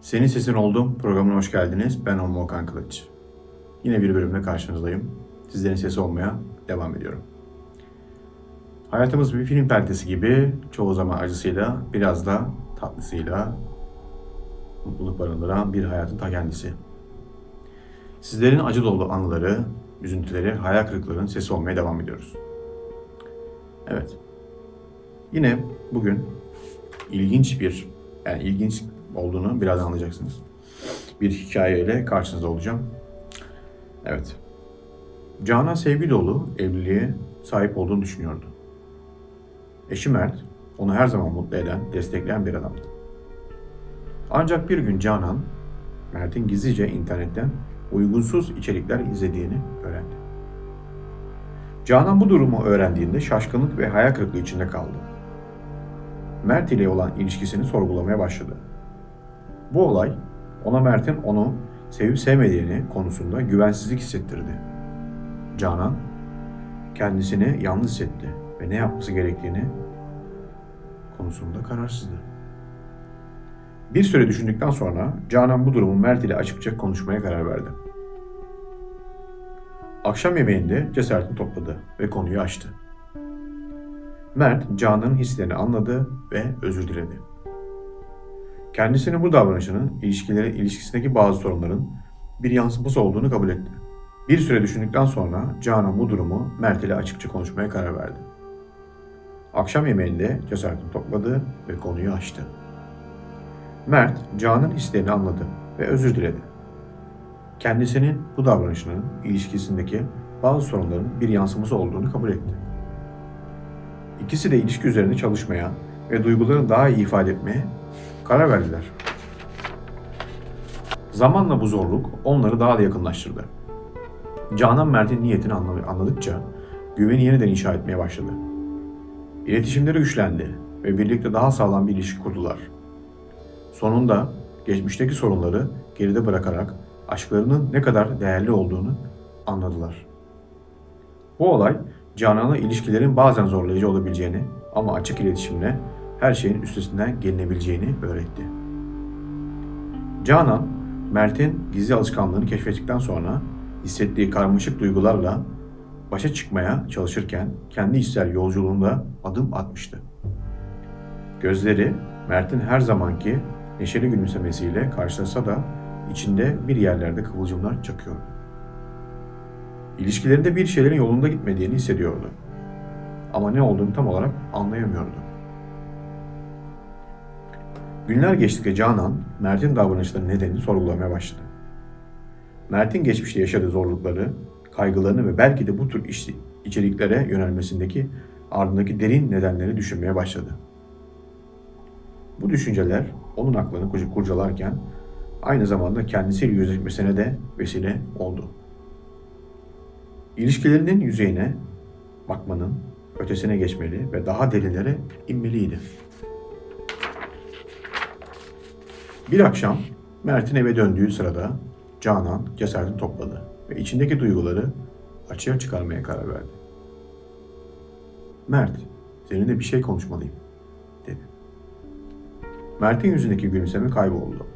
Senin sesin oldum programına hoş geldiniz. Ben Omo Okan Kılıç. Yine bir bölümle karşınızdayım. Sizlerin sesi olmaya devam ediyorum. Hayatımız bir film perdesi gibi çoğu zaman acısıyla biraz da tatlısıyla mutluluk barındıran bir hayatın ta kendisi. Sizlerin acı dolu anıları, üzüntüleri, hayal kırıklarının sesi olmaya devam ediyoruz. Evet. Yine bugün ilginç bir, yani ilginç olduğunu birazdan anlayacaksınız. Bir hikayeyle karşınızda olacağım. Evet. Canan sevgi dolu evliliğe sahip olduğunu düşünüyordu. Eşi Mert, onu her zaman mutlu eden, destekleyen bir adamdı. Ancak bir gün Canan, Mert'in gizlice internetten uygunsuz içerikler izlediğini öğrendi. Canan bu durumu öğrendiğinde şaşkınlık ve hayal kırıklığı içinde kaldı. Mert ile olan ilişkisini sorgulamaya başladı. Bu olay ona Mert'in onu sevip sevmediğini konusunda güvensizlik hissettirdi. Canan kendisini yalnız hissetti ve ne yapması gerektiğini konusunda kararsızdı. Bir süre düşündükten sonra Canan bu durumu Mert ile açıkça konuşmaya karar verdi. Akşam yemeğinde cesaretini topladı ve konuyu açtı. Mert, Canan'ın hislerini anladı ve özür diledi. Kendisinin bu davranışının ilişkileri ilişkisindeki bazı sorunların bir yansıması olduğunu kabul etti. Bir süre düşündükten sonra Canan bu durumu Mert ile açıkça konuşmaya karar verdi. Akşam yemeğinde cesaretini topladı ve konuyu açtı. Mert, Canan'ın hislerini anladı ve özür diledi. Kendisinin bu davranışının ilişkisindeki bazı sorunların bir yansıması olduğunu kabul etti. İkisi de ilişki üzerinde çalışmaya ve duygularını daha iyi ifade etmeye karar verdiler. Zamanla bu zorluk onları daha da yakınlaştırdı. Canan Mert'in niyetini anla- anladıkça güveni yeniden inşa etmeye başladı. İletişimleri güçlendi ve birlikte daha sağlam bir ilişki kurdular. Sonunda geçmişteki sorunları geride bırakarak aşklarının ne kadar değerli olduğunu anladılar. Bu olay Canan'a ilişkilerin bazen zorlayıcı olabileceğini ama açık iletişimle her şeyin üstesinden gelinebileceğini öğretti. Canan, Mert'in gizli alışkanlığını keşfettikten sonra hissettiği karmaşık duygularla başa çıkmaya çalışırken kendi içsel yolculuğunda adım atmıştı. Gözleri Mert'in her zamanki neşeli gülümsemesiyle karşılasa da içinde bir yerlerde kıvılcımlar çakıyordu. İlişkilerinde bir şeylerin yolunda gitmediğini hissediyordu. Ama ne olduğunu tam olarak anlayamıyordu. Günler geçtikçe Canan, Mert'in davranışlarının nedenini sorgulamaya başladı. Mert'in geçmişte yaşadığı zorlukları, kaygılarını ve belki de bu tür içeriklere yönelmesindeki ardındaki derin nedenleri düşünmeye başladı. Bu düşünceler onun aklını kurca- kurcalarken aynı zamanda kendisiyle yüzleşmesine de vesile oldu. İlişkilerinin yüzeyine bakmanın ötesine geçmeli ve daha derinlere inmeliydi. Bir akşam Mert'in eve döndüğü sırada Canan cesaretini topladı ve içindeki duyguları açığa çıkarmaya karar verdi. Mert, seninle bir şey konuşmalıyım, dedi. Mert'in yüzündeki gülümseme kayboldu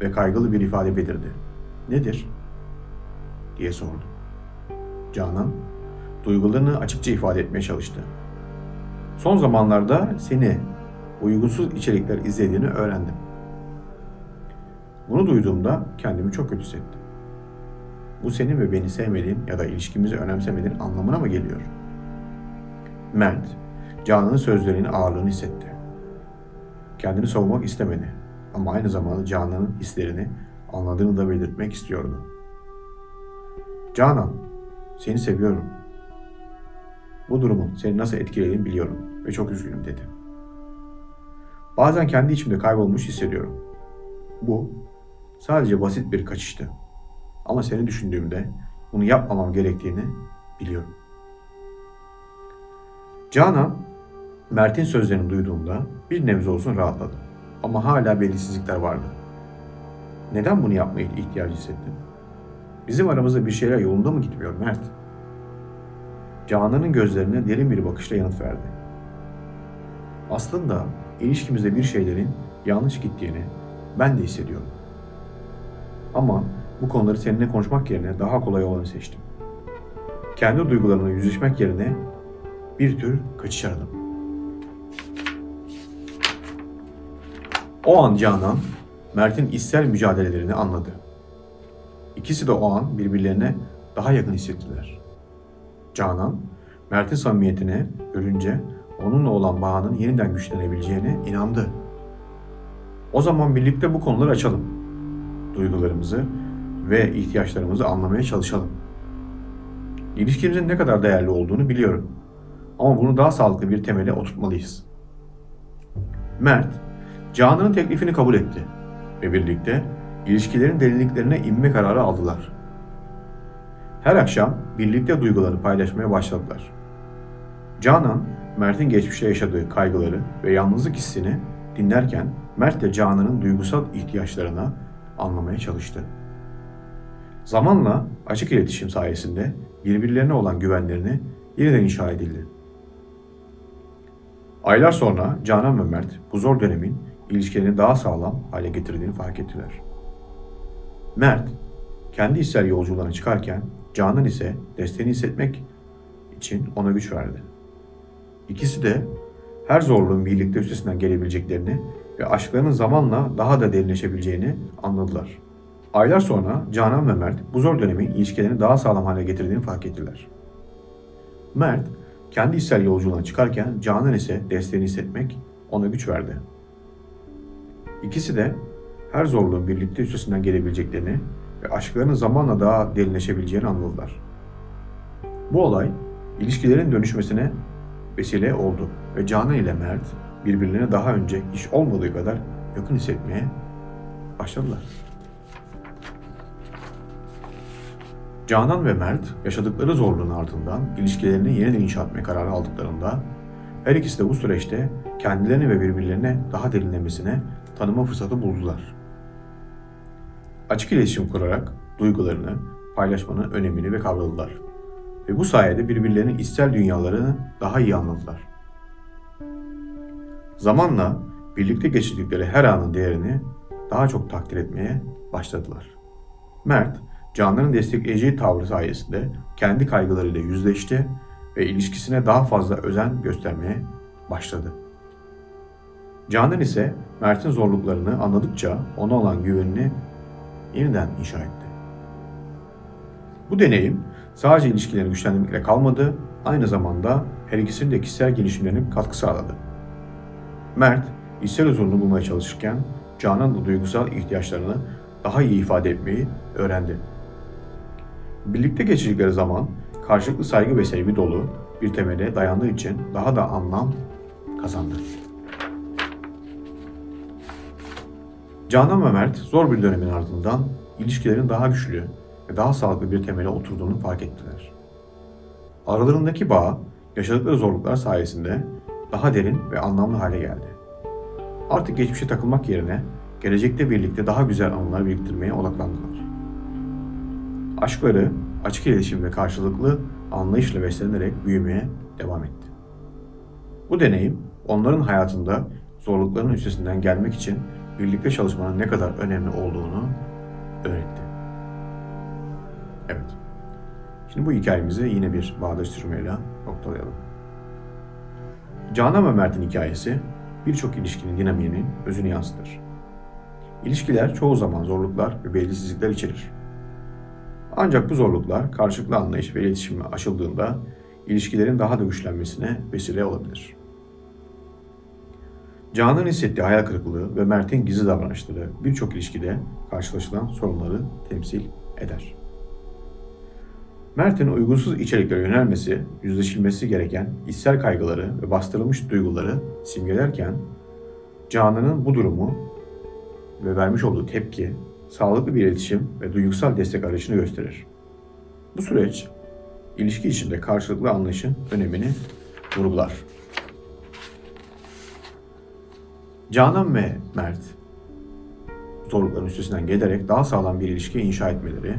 ve kaygılı bir ifade belirdi. Nedir? diye sordu. Canan, duygularını açıkça ifade etmeye çalıştı. Son zamanlarda seni uygunsuz içerikler izlediğini öğrendim. Bunu duyduğumda kendimi çok kötü hissettim. Bu senin ve beni sevmediğin ya da ilişkimizi önemsemediğin anlamına mı geliyor? Mert, Canan'ın sözlerinin ağırlığını hissetti. Kendini savunmak istemedi ama aynı zamanda Canan'ın hislerini anladığını da belirtmek istiyordu. Canan, seni seviyorum. Bu durumun seni nasıl etkilediğini biliyorum ve çok üzgünüm dedi. Bazen kendi içimde kaybolmuş hissediyorum. Bu sadece basit bir kaçıştı. Ama seni düşündüğümde bunu yapmamam gerektiğini biliyorum. Canan, Mert'in sözlerini duyduğunda bir nebze olsun rahatladı. Ama hala belirsizlikler vardı. Neden bunu yapmaya ihtiyacı hissettin? Bizim aramızda bir şeyler yolunda mı gitmiyor Mert? Canan'ın gözlerine derin bir bakışla yanıt verdi. Aslında ilişkimizde bir şeylerin yanlış gittiğini ben de hissediyorum. Ama bu konuları seninle konuşmak yerine daha kolay olanı seçtim. Kendi duygularımla yüzleşmek yerine bir tür kaçış aradım. O an Canan, Mert'in içsel mücadelelerini anladı. İkisi de o an birbirlerine daha yakın hissettiler. Canan, Mert'in samimiyetine görünce onunla olan bağının yeniden güçlenebileceğine inandı. O zaman birlikte bu konuları açalım. Duygularımızı ve ihtiyaçlarımızı anlamaya çalışalım. İlişkimizin ne kadar değerli olduğunu biliyorum. Ama bunu daha sağlıklı bir temele oturtmalıyız. Mert, Canan'ın teklifini kabul etti ve birlikte ilişkilerin derinliklerine inme kararı aldılar. Her akşam birlikte duygularını paylaşmaya başladılar. Canan, Mert'in geçmişte yaşadığı kaygıları ve yalnızlık hissini dinlerken Mert de Canan'ın duygusal ihtiyaçlarına anlamaya çalıştı. Zamanla açık iletişim sayesinde birbirlerine olan güvenlerini yeniden inşa edildi. Aylar sonra Canan ve Mert bu zor dönemin ilişkilerini daha sağlam hale getirdiğini fark ettiler. Mert, kendi içsel yolculuğuna çıkarken Canan ise desteğini hissetmek için ona güç verdi. İkisi de her zorluğun birlikte üstesinden gelebileceklerini ve aşklarının zamanla daha da derinleşebileceğini anladılar. Aylar sonra Canan ve Mert bu zor dönemin ilişkilerini daha sağlam hale getirdiğini fark ettiler. Mert, kendi içsel yolculuğuna çıkarken Canan ise desteğini hissetmek ona güç verdi. İkisi de her zorluğun birlikte üstesinden gelebileceklerini ve aşklarının zamanla daha derinleşebileceğini anladılar. Bu olay ilişkilerin dönüşmesine vesile oldu ve Canan ile Mert birbirlerine daha önce hiç olmadığı kadar yakın hissetmeye başladılar. Canan ve Mert yaşadıkları zorluğun ardından ilişkilerini yeniden inşa etme kararı aldıklarında her ikisi de bu süreçte kendilerini ve birbirlerine daha derinlemesine tanıma fırsatı buldular. Açık iletişim kurarak duygularını, paylaşmanın önemini ve kavradılar. Ve bu sayede birbirlerinin içsel dünyalarını daha iyi anladılar. Zamanla birlikte geçirdikleri her anın değerini daha çok takdir etmeye başladılar. Mert, Canan'ın destekleyici tavrı sayesinde kendi kaygılarıyla yüzleşti ve ilişkisine daha fazla özen göstermeye başladı. Canan ise Mert'in zorluklarını anladıkça ona olan güvenini yeniden inşa etti. Bu deneyim sadece ilişkilerini güçlendirmekle kalmadı, aynı zamanda her ikisinin de kişisel gelişimlerine katkı sağladı. Mert, içsel huzurunu bulmaya çalışırken Canan da duygusal ihtiyaçlarını daha iyi ifade etmeyi öğrendi. Birlikte geçirdikleri zaman karşılıklı saygı ve sevgi dolu bir temele dayandığı için daha da anlam kazandı. Canan ve Mert zor bir dönemin ardından ilişkilerin daha güçlü ve daha sağlıklı bir temele oturduğunu fark ettiler. Aralarındaki bağ yaşadıkları zorluklar sayesinde daha derin ve anlamlı hale geldi. Artık geçmişe takılmak yerine gelecekte birlikte daha güzel anılar biriktirmeye odaklandılar. Aşkları açık iletişim ve karşılıklı anlayışla beslenerek büyümeye devam etti. Bu deneyim onların hayatında zorlukların üstesinden gelmek için birlikte çalışmanın ne kadar önemli olduğunu öğretti. Evet. Şimdi bu hikayemizi yine bir bağdaştırmayla noktalayalım. Canan ve Mert'in hikayesi birçok ilişkinin dinamiğinin özünü yansıtır. İlişkiler çoğu zaman zorluklar ve belirsizlikler içerir. Ancak bu zorluklar karşılıklı anlayış ve iletişimle aşıldığında ilişkilerin daha da güçlenmesine vesile olabilir. Canan'ın hissettiği hayal kırıklığı ve Mert'in gizli davranışları birçok ilişkide karşılaşılan sorunları temsil eder. Mert'in uygunsuz içeriklere yönelmesi, yüzleşilmesi gereken içsel kaygıları ve bastırılmış duyguları simgelerken, Canan'ın bu durumu ve vermiş olduğu tepki, sağlıklı bir iletişim ve duygusal destek arayışını gösterir. Bu süreç, ilişki içinde karşılıklı anlayışın önemini vurgular. Canan ve Mert, zorlukların üstesinden gelerek daha sağlam bir ilişki inşa etmeleri,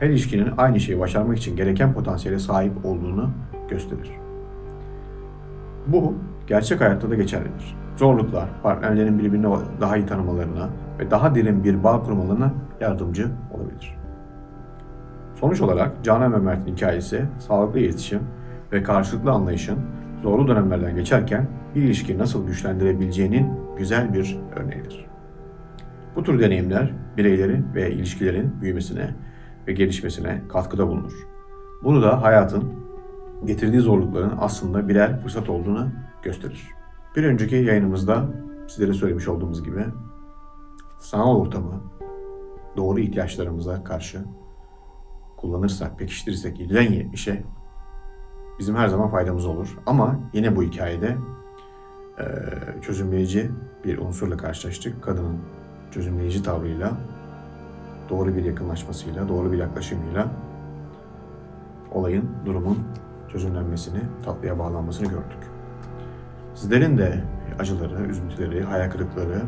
her ilişkinin aynı şeyi başarmak için gereken potansiyele sahip olduğunu gösterir. Bu gerçek hayatta da geçerlidir. zorluklar partnerlerin birbirini daha iyi tanımalarına ve daha derin bir bağ kurmalarına yardımcı olabilir. Sonuç olarak Canan ve Mert'in hikayesi sağlıklı iletişim ve karşılıklı anlayışın zorlu dönemlerden geçerken bir ilişkiyi nasıl güçlendirebileceğinin güzel bir örneğidir. Bu tür deneyimler bireylerin ve ilişkilerin büyümesine ve gelişmesine katkıda bulunur. Bunu da hayatın getirdiği zorlukların aslında birer fırsat olduğunu gösterir. Bir önceki yayınımızda sizlere söylemiş olduğumuz gibi sanal ortamı doğru ihtiyaçlarımıza karşı kullanırsak, pekiştirirsek 7'den 70'e bizim her zaman faydamız olur. Ama yine bu hikayede çözümleyici bir unsurla karşılaştık. Kadının çözümleyici tavrıyla, doğru bir yakınlaşmasıyla, doğru bir yaklaşımıyla olayın, durumun çözümlenmesini, tatlıya bağlanmasını gördük. Sizlerin de acıları, üzüntüleri, hayal kırıkları,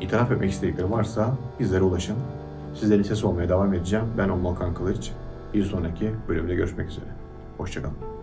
itiraf etmek istedikleri varsa bizlere ulaşın. Sizlerin sesi olmaya devam edeceğim. Ben Kan Kılıç. Bir sonraki bölümde görüşmek üzere. Hoşçakalın.